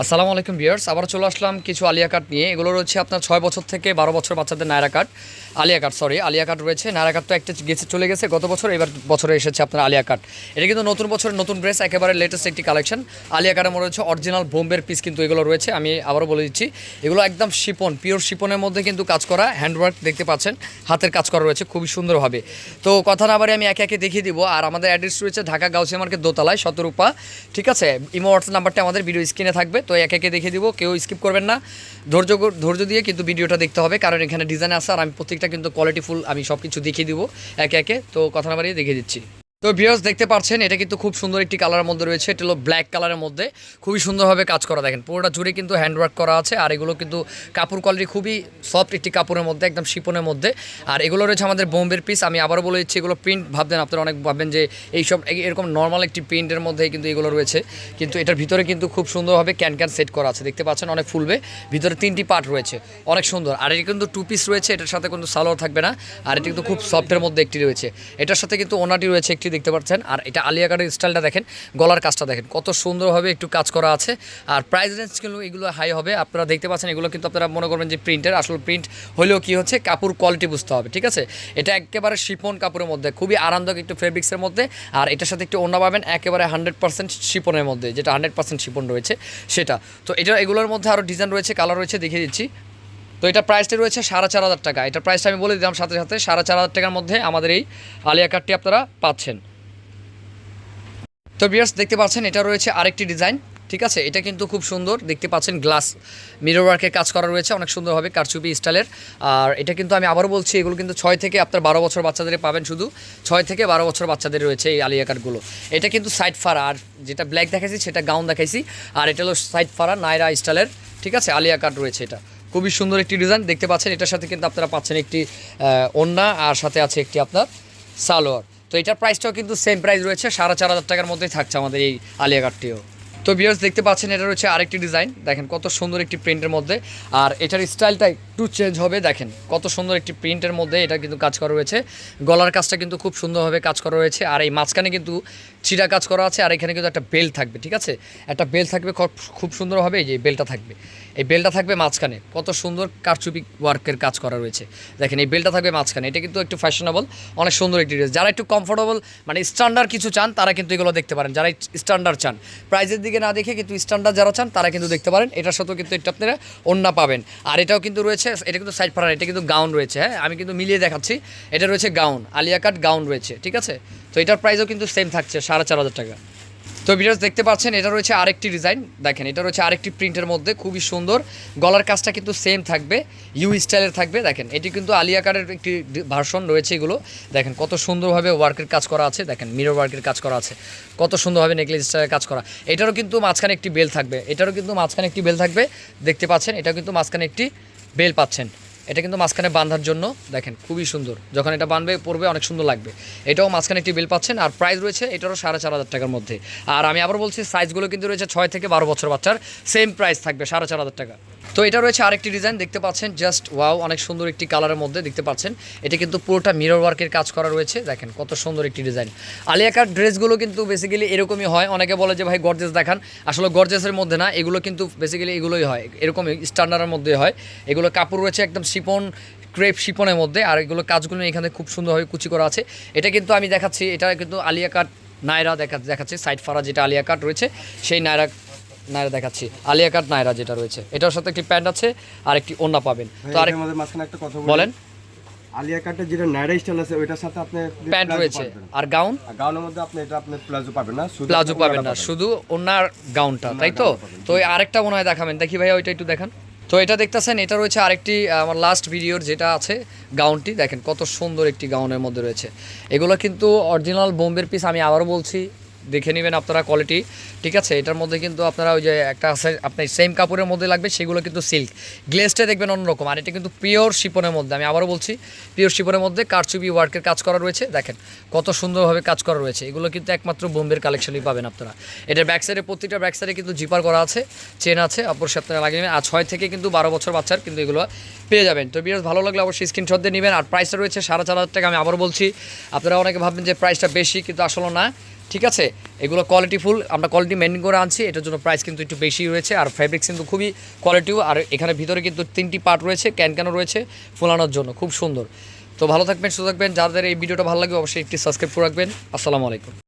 আসসালামু আলাইকুম বিয়ার্স আবার চলে আসলাম কিছু আলিয়া কাট নিয়ে। এগুলো রয়েছে আপনার ছয় বছর থেকে বারো বছর বাচ্চাদের Naira cut Alia cut sorry Alia cut রয়েছে। নায়রা কাট তো একটা গেছে, চলে গেছে। গত বছর, এবার বছরে এসেছে আপনার আলিয়া কাট এটা কিন্তু নতুন বছরের নতুন ড্রেস, একেবারে লেটেস্ট একটি কালেকশন আলিয়া কাটের মধ্যে রয়েছে অরিজিনাল বোম্বের পিস কিন্তু এগুলো রয়েছে, আমি আবারও বলে দিচ্ছি। এগুলো একদম শিপন পিওর শিপনের মধ্যে কিন্তু কাজ করা হ্যান্ডওয়ার্ক দেখতে পাচ্ছেন, হাতের কাজ করা রয়েছে, খুবই সুন্দরভাবে তো কথা না আমি একে একে দেখিয়ে দিব, আর আমাদের অ্যাড্রেস রয়েছে ঢাকা গাউসিয়া মার্কেট দোতলায়, শতরূপা। ঠিক আছে? ইমো হোয়াটসঅ্যাপ নাম্বারটা আমাদের ভিডিও স্ক্রিনে থাকবে। তো একে একে দেখিয়ে দিব, কেউ স্কিপ করবেন না। ধৈর্য ধৈর্য দিয়ে কিন্তু ভিডিওটা দেখতে হবে, কারণ এখানে ডিজাইন আছে আর আমি প্রত্যেকটা কিন্তু কোয়ালিটিফুল আমি সব কিছু দেখিয়ে দিব, একে একে। তো কথা না বাড়িয়ে দেখিয়ে দিচ্ছি। তো ভিউয়ার্স দেখতে পাচ্ছেন, এটা কিন্তু খুব সুন্দর একটি কালারের মধ্যে রয়েছে। এটা হলো ব্ল্যাক কালারের মধ্যে। খুবই সুন্দরভাবে কাজ করা দেখেন। পুরোটা জুড়ে কিন্তু হ্যান্ডওয়ার্ক করা আছে, আর এগুলো কিন্তু কাপড় কোয়ালিটি খুবই সফট একটি কাপড়ের মধ্যে, একদম শিপনের মধ্যে। আর এগুলো রয়েছে আমাদের বোম্বের পিস আমি আবারও বলে দিচ্ছি, এগুলো প্রিন্ট ভাববেন, আপনারা অনেক ভাববেন যে এইসব এরকম নর্মাল একটি প্রিন্টের মধ্যেই কিন্তু এগুলো রয়েছে। কিন্তু এটার ভিতরে কিন্তু খুব সুন্দরভাবে ক্যান ক্যান সেট করা আছে। দেখতে পাচ্ছেন, অনেক ফুলবে। ভিতরে তিনটি পার্ট রয়েছে, অনেক সুন্দর। আর এটা কিন্তু টু পিস রয়েছে, এটার সাথে কিন্তু সালোয়ার থাকবে না। আর এটা কিন্তু খুব সফটের মধ্যে একটি রয়েছে। এটার সাথে কিন্তু ওনাটি রয়েছে, একটি দেখতে পাচ্ছেন। আর এটা আলিয়া কাটের স্টাইলটা দেখেন, গলার কাজটা দেখেন, কত সুন্দরভাবে একটু কাজ করা আছে। আর প্রাইস রেঞ্জ কিন্তু এগুলো হাই হবে, আপনারা দেখতে পাচ্ছেন, এগুলো কিন্তু আপনারা মনে করবেন যে প্রিন্টের আসলে প্রিন্ট হলেও কি হচ্ছে, কাপড় কোয়ালিটি বুঝতে হবে, ঠিক আছে? এটা একেবারে শিপন কাপড়ের মধ্যে, খুবই আরামদায়ক একটু ফেব্রিক্সের মধ্যে, আর এটার সাথে একটু অন্য পাবেন, একেবারে হান্ড্রেড পার্সেন্ট শিপনের মধ্যে, যেটা হান্ড্রেড পার্সেন্ট শিপন রয়েছে, সেটা। তো এটা, এগুলোর মধ্যে আরও ডিজাইন রয়েছে কালার রয়েছে, দেখিয়ে দিচ্ছি। তো এটা প্রাইসটা রয়েছে সাড়ে চার হাজার টাকা। এটা প্রাইসটা আমি বলে দিলাম সাথে সাথে, সাড়ে চার হাজার টাকার মধ্যে আমাদের এই আলিয়া কাটটি আপনারা পাচ্ছেন। তো বিয়ার্স দেখতে পাচ্ছেন, এটা রয়েছে আরেকটি ডিজাইন ঠিক আছে? এটা কিন্তু খুব সুন্দর, দেখতে পাচ্ছেন গ্লাস মিরর ওয়ার্কের কাজ করা রয়েছে, অনেক সুন্দরভাবে কারচুপি স্টাইলের। আর এটা কিন্তু আমি আবারও বলছি, এগুলো কিন্তু ছয় থেকে আপনার বারো বছর বাচ্চাদের পাবেন শুধু, ছয় থেকে বারো বছর বাচ্চাদের রয়েছে এই আলিয়া কাটগুলো এটা কিন্তু সাইড ফারা আর যেটা ব্ল্যাক দেখাইছি, সেটা গাউন দেখাইছি, আর এটা হলো সাইড ফারা নাইরা স্টাইলের ঠিক আছে? আলিয়া কাট রয়েছে এটা। খুবই সুন্দর একটি ডিজাইন। দেখতে পাচ্ছেন, এটার সাথে কিন্তু আপনারা পাচ্ছেন একটি ওড়না, আর সাথে আছে একটি আপনার সালোয়ার। তো এটার প্রাইসটাও কিন্তু সেম প্রাইস রয়েছে, সাড়ে চার হাজার টাকার মধ্যেই থাকছে আমাদের এই আলিয়া কাটটিও তো বিয়ার্স দেখতে পাচ্ছেন, এটা রয়েছে আরেকটি ডিজাইন। দেখেন কত সুন্দর একটি প্রিন্টের মধ্যে। আর এটার স্টাইলটা একটু চেঞ্জ হবে, দেখেন কত সুন্দর একটি প্রিন্টের মধ্যে এটা কিন্তু কাজ করা রয়েছে। গলার কাজটা কিন্তু খুব সুন্দরভাবে কাজ করা রয়েছে, আর এই মাঝখানে কিন্তু ছিটা কাজ করা আছে, আর এখানে কিন্তু একটা বেল্ট থাকবে, ঠিক আছে? একটা বেল্ট থাকবে খুব সুন্দরভাবে এই যে বেলটা থাকবে। এই বেলটা থাকবে মাঝখানে। কত সুন্দর কারচুপি ওয়ার্কের কাজ করা রয়েছে। দেখেন, এই বেলটা থাকবে মাঝখানে। এটা কিন্তু একটু ফ্যাশনেবল অনেক সুন্দর একটি ড্রেস যারা একটু কমফোর্টেবল মানে স্ট্যান্ডার্ড কিছু চান, তারা কিন্তু এগুলো দেখতে পারেন। যারা স্ট্যান্ডার্ড চান। প্রাইজের দিকে না দেখে কিন্তু স্ট্যান্ডার্ড যারা চান, তারা কিন্তু দেখতে পারেন। এটার সাথেও কিন্তু এটা আপনারা অন্য পাবেন। আর এটাও কিন্তু রয়েছে, এটা কিন্তু সাইড পাড়ার এটা কিন্তু গাউন রয়েছে হ্যাঁ? আমি কিন্তু মিলিয়ে দেখাচ্ছি। এটা রয়েছে গাউন আলিয়া কাট গাউন রয়েছে, ঠিক আছে? তো এটার প্রাইসও কিন্তু সেম থাকছে, সাড়ে চার হাজার টাকা। তো ভিডিওস দেখতে পাচ্ছেন, এটা রয়েছে আরেকটি ডিজাইন। দেখেন, এটা রয়েছে আরেকটি প্রিন্টের মধ্যে, খুবই সুন্দর। গলার কাজটা কিন্তু সেম থাকবে, ইউ স্টাইলের থাকবে। দেখেন, এটি কিন্তু আলিয়া কারের একটি ভার্সন রয়েছে এগুলো। দেখেন, কত সুন্দরভাবে ওয়ার্কের কাজ করা আছে। দেখেন, মিরর ওয়ার্কের কাজ করা আছে। কত সুন্দরভাবে নেকলেস স্টাইলের কাজ করা। এটারও কিন্তু মাঝখানে একটি বেল থাকবে। এটারও কিন্তু মাঝখানে একটি বেল থাকবে। দেখতে পাচ্ছেন এটা কিন্তু মাঝখানে একটি বেল পাচ্ছেন। এটা কিন্তু মাঝখানে বাঁধার জন্য, দেখেন, খুবই সুন্দর। যখন এটা বানবে পড়বে অনেক সুন্দর লাগবে। এটাও মাঝখানে একটি বিল পাচ্ছেন, আর প্রাইস রয়েছে, এটারও সাড়ে চার হাজার টাকার মধ্যে। আর আমি আবার বলছি সাইজগুলো কিন্তু রয়েছে ছয় থেকে বারো বছর বাচ্চার সেম প্রাইস থাকবে, সাড়ে চার হাজার টাকা। তো এটা রয়েছে আরেকটি ডিজাইন দেখতে পাচ্ছেন জাস্ট ওয়াও অনেক সুন্দর একটি কালারের মধ্যে দেখতে পাচ্ছেন। এটা কিন্তু পুরোটা মিরর ওয়ার্কের কাজ করা রয়েছে, দেখেন কত সুন্দর একটি ডিজাইন আলিয়াকার ড্রেসগুলো কিন্তু বেসিক্যালি এরকমই হয়, অনেকে বলে যে, ভাই গর্জেস দেখান। আসলে গর্জেসের মধ্যে না, এগুলো কিন্তু বেসিক্যালি এগুলোই হয় এরকমই স্ট্যান্ডার্ডের মধ্যে হয়। এগুলো কাপড় রয়েছে একদম শিপন ক্রেপ শিপনের মধ্যে, আর এগুলো কাজগুলো এখানে খুব সুন্দরভাবে কুচি করা আছে। এটা কিন্তু আমি দেখাচ্ছি, এটা কিন্তু আলিয়া কাট নায়রা দেখা, দেখাচ্ছে সাইড ফারা যেটা আলিয়া কাট রয়েছে, সেই নায়রা নায়রা দেখাচ্ছি। আলিয়া কাট নায়রা যেটা রয়েছে। এটার সাথে একটি প্যান্ট আছে আর একটি ওন্না পাবেন। তো আরেক আমাদের মাঝখানে একটা কথা বলেন। আলিয়া কাটের যেটা নাইরা স্টাইল আছে ওইটার সাথে আপনি প্যান্ট রয়েছে। আর গাউন? আর গাউনের মধ্যে আপনি এটা আপনি প্লাজো পাবেন না শুধু প্লাজো পাবেন না শুধু ওনার গাউনটা তাই তো? তো আরেকটা মনে হয় দেখাবেন। দেখি ভাইয়া ওইটা একটু দেখান। তো এটা দেখতেছেন এটা রয়েছে আরেকটি আমার লাস্ট ভিডিওর যেটা আছে গাউনটি। দেখেন কত সুন্দর একটি গাউনের মধ্যে রয়েছে। এগুলো কিন্তু অরিজিনাল বোম্বের পিস আমি আবারও বলছি দেখে নেবেন আপনারা কোয়ালিটি ঠিক আছে? এটার মধ্যে কিন্তু আপনারা ওই যে একটা আছে, আপনার সেম কাপড়ের মধ্যে লাগবে, সেগুলো কিন্তু সিল্ক গ্লেসটা দেখবেন অন্যরকম, আর এটা কিন্তু পিওর শিপনের মধ্যে, আমি আবারও বলছি পিওর শিপনের মধ্যে কারচুপি ওয়ার্কের কাজ করা রয়েছে, দেখেন কত সুন্দরভাবে কাজ করা রয়েছে। এগুলো কিন্তু একমাত্র বোম্বের কালেকশনই পাবেন আপনারা। এটার ব্যাক সাইডে প্রতিটা ব্যাক সাইডে কিন্তু জিপার করা আছে চেন আছে অবশ্যই আপনারা লাগিয়ে নেবেন। আর ছয় থেকে কিন্তু বারো বছর বাচ্চার কিন্তু এগুলো পেয়ে যাবেন। তো বিরাজ ভালো লাগলে অবশ্যই স্ক্রিনশট দিয়ে নেবেন। আর প্রাইসটা রয়েছে সাড়ে চার হাজার টাকা, আমি আবার বলছি, আপনারা অনেকে ভাববেন যে প্রাইসটা বেশি, কিন্তু আসলে না। ঠিক আছে? এগুলো কোয়ালিটি ফুল আমরা কোয়ালিটি মেনটেন করে আনছি, এটার জন্য প্রাইস কিন্তু একটু বেশি রয়েছে, আর ফ্যাব্রিক্স কিন্তু খুবই কোয়ালিটিও আর এখানে ভিতরে কিন্তু তিনটি পার্ট রয়েছে ক্যান ক্যানও রয়েছে ফুলানোর জন্য, খুব সুন্দর। তো ভালো থাকবেন, সুস্থ থাকবেন, যাদের এই ভিডিওটা ভালো লাগবে অবশ্যই একটি সাবস্ক্রাইব করে রাখবেন। আসসালামু আলাইকুম।